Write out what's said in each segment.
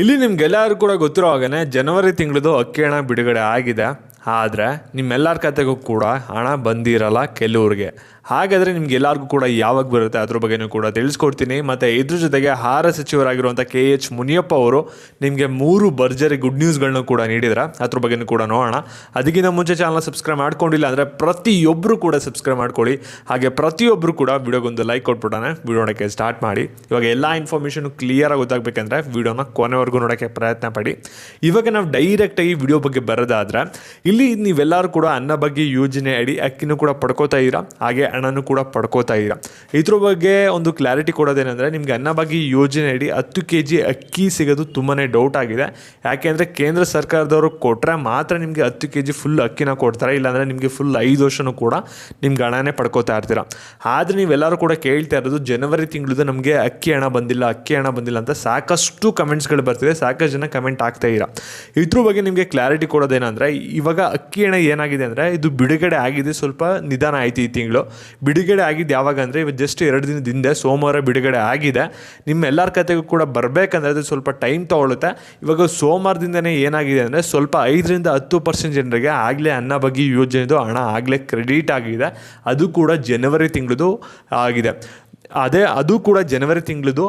ಇಲ್ಲಿ ನಿಮ್ಗೆಲ್ಲರೂ ಕೂಡ ಗೊತ್ತಿರೋ ಹಾಗೆ ಜನವರಿ ತಿಂಗಳದು ಅಕ್ಕಿ ಹಣ ಬಿಡುಗಡೆ ಆಗಿದೆ. ಆದರೆ ನಿಮ್ಮೆಲ್ಲರ ಕತೆಗೂ ಕೂಡ ಹಣ ಬಂದಿರಲ್ಲ ಕೆಲವ್ರಿಗೆ. ಹಾಗಾದರೆ ನಿಮ್ಗೆ ಎಲ್ಲರಿಗೂ ಕೂಡ ಯಾವಾಗ ಬರುತ್ತೆ? ಅದ್ರ ಬಗ್ಗೆನೂ ಕೂಡ ತಿಳಿಸ್ಕೊಡ್ತೀನಿ. ಮತ್ತು ಇದ್ರ ಜೊತೆಗೆ ಆಹಾರ ಸಚಿವರಾಗಿರುವಂಥ ಕೆ ಎಚ್ ಮುನಿಯಪ್ಪ ಅವರು ನಿಮಗೆ ಮೂರು ಭರ್ಜರಿ ಗುಡ್ ನ್ಯೂಸ್ಗಳನ್ನ ಕೂಡ ನೀಡಿದ್ರೆ. ಅದ್ರ ಬಗ್ಗೆನೂ ಕೂಡ ನೋಡೋಣ. ಅದಕ್ಕಿಂತ ಮುಂಚೆ ಚಾನಲ್ ಸಬ್ಸ್ಕ್ರೈಬ್ ಮಾಡ್ಕೊಂಡಿಲ್ಲ ಅಂದರೆ ಪ್ರತಿಯೊಬ್ಬರು ಕೂಡ ಸಬ್ಸ್ಕ್ರೈಬ್ ಮಾಡ್ಕೊಳ್ಳಿ. ಹಾಗೆ ಪ್ರತಿಯೊಬ್ಬರು ಕೂಡ ವಿಡಿಯೋಗೊಂದು ಲೈಕ್ ಕೊಟ್ಬಿಟ್ಟಾನೆ ವಿಡಿಯೋ ನೋಡೋಕ್ಕೆ ಸ್ಟಾರ್ಟ್ ಮಾಡಿ. ಇವಾಗ ಎಲ್ಲ ಇನ್ಫಾರ್ಮೇಷನ್ ಕ್ಲಿಯರಾಗಿ ಗೊತ್ತಾಗಬೇಕಂದ್ರೆ ವಿಡಿಯೋನ ಕೊನೆವರೆಗೂ ನೋಡೋಕ್ಕೆ ಪ್ರಯತ್ನ ಪಡಿ. ಇವಾಗ ನಾವು ಡೈರೆಕ್ಟಾಗಿ ವಿಡಿಯೋ ಬಗ್ಗೆ ಬರೋದಾದ್ರೆ ಇಲ್ಲಿ ನೀವೆಲ್ಲರೂ ಕೂಡ ಅನ್ನ ಬಗ್ಗೆ ಯೋಜನೆ ಅಡಿ ಅಕ್ಕಿನೂ ಕೂಡ ಪಡ್ಕೋತಾ ಇದ್ದೀರಾ ಹಾಗೆ ಹಣನೂ ಕೂಡ ಪಡ್ಕೋತಾ ಇದ್ದೀರಾ ಇದ್ರ ಬಗ್ಗೆ ಒಂದು ಕ್ಲಾರಿಟಿ ಕೊಡೋದೇನೆಂದರೆ ನಿಮಗೆ ಬಗ್ಗೆ ಯೋಜನೆ ಅಡಿ ಹತ್ತು ಕೆ ಜಿ ಅಕ್ಕಿ ಸಿಗೋದು ತುಂಬಾ ಡೌಟ್ ಆಗಿದೆ. ಯಾಕೆಂದರೆ ಕೇಂದ್ರ ಸರ್ಕಾರದವರು ಕೊಟ್ಟರೆ ಮಾತ್ರ ನಿಮಗೆ ಹತ್ತು ಕೆ ಜಿ ಫುಲ್ ಅಕ್ಕಿನ ಕೊಡ್ತಾರೆ. ಇಲ್ಲಾಂದರೆ ನಿಮಗೆ ಫುಲ್ ಐದು ವರ್ಷನೂ ಕೂಡ ನಿಮ್ಗೆ ಹಣನೇ ಪಡ್ಕೋತಾ ಇರ್ತೀರ? ಆದರೆ ನೀವೆಲ್ಲರೂ ಕೂಡ ಕೇಳ್ತಾ ಇರೋದು ಜನವರಿ ತಿಂಗಳದು ನಮಗೆ ಅಕ್ಕಿ ಹಣ ಬಂದಿಲ್ಲ, ಅಕ್ಕಿ ಹಣ ಬಂದಿಲ್ಲ ಅಂತ ಸಾಕಷ್ಟು ಕಮೆಂಟ್ಸ್ಗಳು ಬರ್ತಿದೆ. ಸಾಕಷ್ಟು ಜನ ಕಮೆಂಟ್ ಆಗ್ತಾ ಇರ? ಇದ್ರ ಬಗ್ಗೆ ನಿಮಗೆ ಕ್ಲಾರಿಟಿ ಕೊಡೋದೇನಂದರೆ ಇವಾಗ ಅಕ್ಕಿ ಎಣ್ಣೆ ಏನಾಗಿದೆ ಅಂದರೆ ಇದು ಬಿಡುಗಡೆ ಆಗಿದೆ, ಸ್ವಲ್ಪ ನಿಧಾನ ಆಯಿತು ಈ ತಿಂಗಳು. ಬಿಡುಗಡೆ ಆಗಿದ್ದು ಯಾವಾಗ ಅಂದರೆ ಇವತ್ತು ಜಸ್ಟ್ ಎರಡು ದಿನದ ಹಿಂದೆ ಸೋಮವಾರ ಬಿಡುಗಡೆ ಆಗಿದೆ. ನಿಮ್ಮ ಎಲ್ಲರ ಕತೆಗೂ ಕೂಡ ಬರಬೇಕಂದ್ರೆ ಅದು ಸ್ವಲ್ಪ ಟೈಮ್ ತೊಗೊಳುತ್ತೆ. ಇವಾಗ ಸೋಮವಾರದಿಂದನೇ ಏನಾಗಿದೆ ಅಂದರೆ ಸ್ವಲ್ಪ ಐದರಿಂದ ಹತ್ತು ಪರ್ಸೆಂಟ್ ಜನರಿಗೆ ಆಗಲೇ ಅನ್ನ, ಬಗ್ಗೆ, ಯೋಜನೆದು ಹಣ ಆಗಲೇ ಕ್ರೆಡಿಟ್ ಆಗಿದೆ. ಅದು ಕೂಡ ಜನವರಿ ತಿಂಗಳದು ಆಗಿದೆ. ಅದೇ, ಅದು ಕೂಡ ಜನವರಿ ತಿಂಗಳದು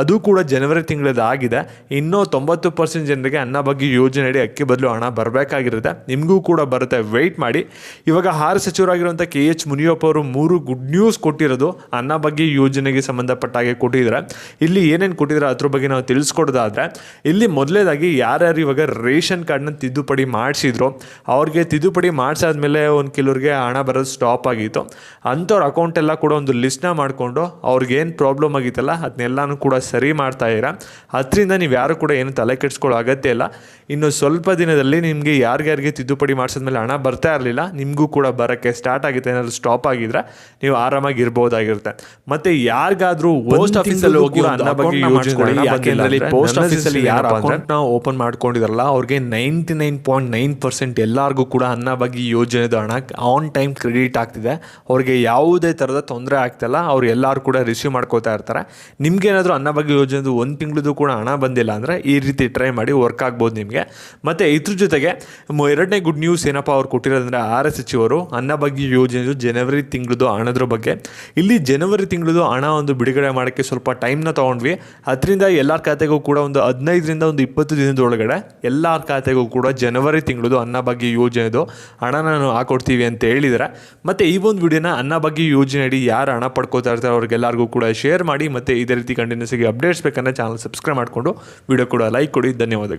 ಅದು ಕೂಡ ಜನವರಿ ತಿಂಗಳದ್ದು ಆಗಿದೆ. ಇನ್ನೂ ತೊಂಬತ್ತು ಪರ್ಸೆಂಟ್ ಜನರಿಗೆ ಅನ್ನ ಬಗ್ಗೆ ಯೋಜನೆ ಅಡಿ ಅಕ್ಕಿ ಬದಲು ಹಣ ಬರಬೇಕಾಗಿರುತ್ತೆ. ನಿಮಗೂ ಕೂಡ ಬರುತ್ತೆ. ವೆಯ್ಟ್ ಮಾಡಿ. ಇವಾಗ ಆಹಾರ ಸಚಿವರಾಗಿರುವಂಥ ಕೆ ಎಚ್ ಮುನಿಯಪ್ಪ ಅವರು ಮೂರು ಗುಡ್ ನ್ಯೂಸ್ ಕೊಟ್ಟಿರೋದು. ಅನ್ನ ಬಗ್ಗೆ ಯೋಜನೆಗೆ ಸಂಬಂಧಪಟ್ಟ ಹಾಗೆ ಕೊಟ್ಟಿದ್ದಾರೆ. ಇಲ್ಲಿ ಏನೇನು ಕೊಟ್ಟಿದ್ದಾರೆ ಅದ್ರ ಬಗ್ಗೆ ನಾವು ತಿಳಿಸ್ಕೊಡೋದಾದ್ರೆ, ಇಲ್ಲಿ ಮೊದಲೇದಾಗಿ ಯಾರ್ಯಾರು ಇವಾಗ ರೇಷನ್ ಕಾರ್ಡ್ನ ತಿದ್ದುಪಡಿ ಮಾಡಿಸಿದ್ರು, ಅವ್ರಿಗೆ ತಿದ್ದುಪಡಿ ಮಾಡಿಸಾದ್ಮೇಲೆ ಒಂದು ಕೆಲವ್ರಿಗೆ ಹಣ ಬರೋದು ಸ್ಟಾಪ್ ಆಗಿತ್ತು. ಅಂಥವ್ರ ಅಕೌಂಟ್ ಎಲ್ಲ ಕೂಡ ಒಂದು ಲಿಸ್ಟ್ನ ಮಾಡಿಕೊಂಡು ಅವ್ರಿಗೆ ಏನು ಪ್ರಾಬ್ಲಮ್ ಆಗಿತ್ತಲ್ಲ ಅದನ್ನೆಲ್ಲನೂ ಕೂಡ ಸರಿ ಮಾಡ್ತಾ ಇದ್ದೀರಾ ಅದರಿಂದ ನೀವು ಯಾರು ಕೂಡ ಏನು ತಲೆ ಕೆಡಿಸ್ಕೊಳ್ಳೋ ಅಗತ್ಯ ಇಲ್ಲ. ಇನ್ನು ಸ್ವಲ್ಪ ದಿನದಲ್ಲಿ ನಿಮಗೆ ಯಾರಿಗ್ಯಾರಿಗೆ ತಿದ್ದುಪಡಿ ಮಾಡಿಸಿದ್ಮೇಲೆ ಹಣ ಬರ್ತಾ ಇರಲಿಲ್ಲ ನಿಮಗೂ ಕೂಡ ಬರೋಕ್ಕೆ ಸ್ಟಾರ್ಟ್ ಆಗುತ್ತೆ ಏನಾದರೂ ಸ್ಟಾಪ್ ಆಗಿದ್ರೆ ನೀವು ಆರಾಮಾಗಿ ಇರ್ಬೋದಾಗಿರುತ್ತೆ ಮತ್ತೆ ಯಾರಿಗಾದ್ರೂ ಪೋಸ್ಟ್ ಆಫೀಸಲ್ಲಿ ಹೋಗಿ ಅನ್ನ ಬಗ್ಗೆ ಯೋಚಿಸ್ಕೊಳ್ಳಿ ಯಾಕೆಂದ್ರೆ ಪೋಸ್ಟ್ ಆಫೀಸಲ್ಲಿ ಯಾರು ಅಕೌಂಟ್ನ ಓಪನ್ ಮಾಡ್ಕೊಂಡಿರಲ್ಲ ಅವ್ರಿಗೆ ninety nine point nine percent ಎಲ್ಲರಿಗೂ ಕೂಡ ಅನ್ನ ಬಗ್ಗೆ ಯೋಜನೆದು ಹಣ ಆನ್ ಟೈಮ್ ಕ್ರೆಡಿಟ್ ಆಗ್ತಿದೆ. ಅವ್ರಿಗೆ ಯಾವುದೇ ಥರದ ತೊಂದರೆ ಆಗ್ತಿಲ್ಲ. ಅವ್ರು ಕೂಡ ರಿಸೀವ್ ಮಾಡ್ಕೋತಾ ಇರ್ತಾರೆ. ನಿಮಗೇನಾದರೂ ಅನ್ನ ಬಗ್ಗೆ ಯೋಜನೆದು ಒಂದು ತಿಂಗಳದು ಕೂಡ ಹಣ ಬಂದಿಲ್ಲ ಅಂದರೆ ಈ ರೀತಿ ಟ್ರೈ ಮಾಡಿ ವರ್ಕ್ ಆಗ್ಬೋದು ನಿಮಗೆ. ಮತ್ತು ಇದ್ರ ಜೊತೆಗೆ ಎರಡನೇ ಗುಡ್ ನ್ಯೂಸ್ ಏನಪ್ಪ ಅವ್ರು ಕೊಟ್ಟಿರೋದಂದರೆ ಎಸ್ ಸಚಿವರು ಅನ್ನ ಬಗ್ಗೆ ಯೋಜನೆದು ಜನವರಿ ತಿಂಗಳದು ಹಣದ್ರ ಬಗ್ಗೆ. ಇಲ್ಲಿ ಜನವರಿ ತಿಂಗಳದು ಹಣ ಒಂದು ಬಿಡುಗಡೆ ಮಾಡೋಕ್ಕೆ ಸ್ವಲ್ಪ ಟೈಮ್ನ ತೊಗೊಂಡ್ವಿ. ಅದರಿಂದ ಎಲ್ಲರ ಖಾತೆಗೂ ಕೂಡ ಒಂದು ಹದಿನೈದರಿಂದ ಒಂದು ಇಪ್ಪತ್ತು ದಿನದೊಳಗಡೆ ಎಲ್ಲರ ಖಾತೆಗೂ ಕೂಡ ಜನವರಿ ತಿಂಗಳದು ಅನ್ನ ಬಗ್ಗೆ ಯೋಜನೆದು ಹಣನ ನಾವು ಹಾಕೊಡ್ತೀವಿ ಅಂತ ಹೇಳಿದರೆ. ಮತ್ತು ಈ ಒಂದು ವಿಡಿಯೋನ ಅನ್ನ ಬಗ್ಗೆ ಯೋಜನೆ ಅಡಿ ಯಾರು ಹಣ ಪಡ್ಕೋತಾ ಇರ್ತಾರೆ ಅವ್ರಿಗೆಲ್ಲರಿಗೂ ಕೂಡ ಶೇರ್ ಮಾಡಿ ಮತ್ತು ಇದೇ ರೀತಿ ಕಂಟಿನ್ಯೂಸ್ ಆಗಿ ಅಪ್ಡೇಟ್ಸ್ ಬೇಕಂದರೆ ಚಾನಲ್ ಸಬ್ಸ್ಕ್ರೈಬ್ ಮಾಡಿಕೊಂಡು ವಿಡಿಯೋ ಕೂಡ ಲೈಕ್ ಕೊಡಿ. ಧನ್ಯವಾದಗಳು.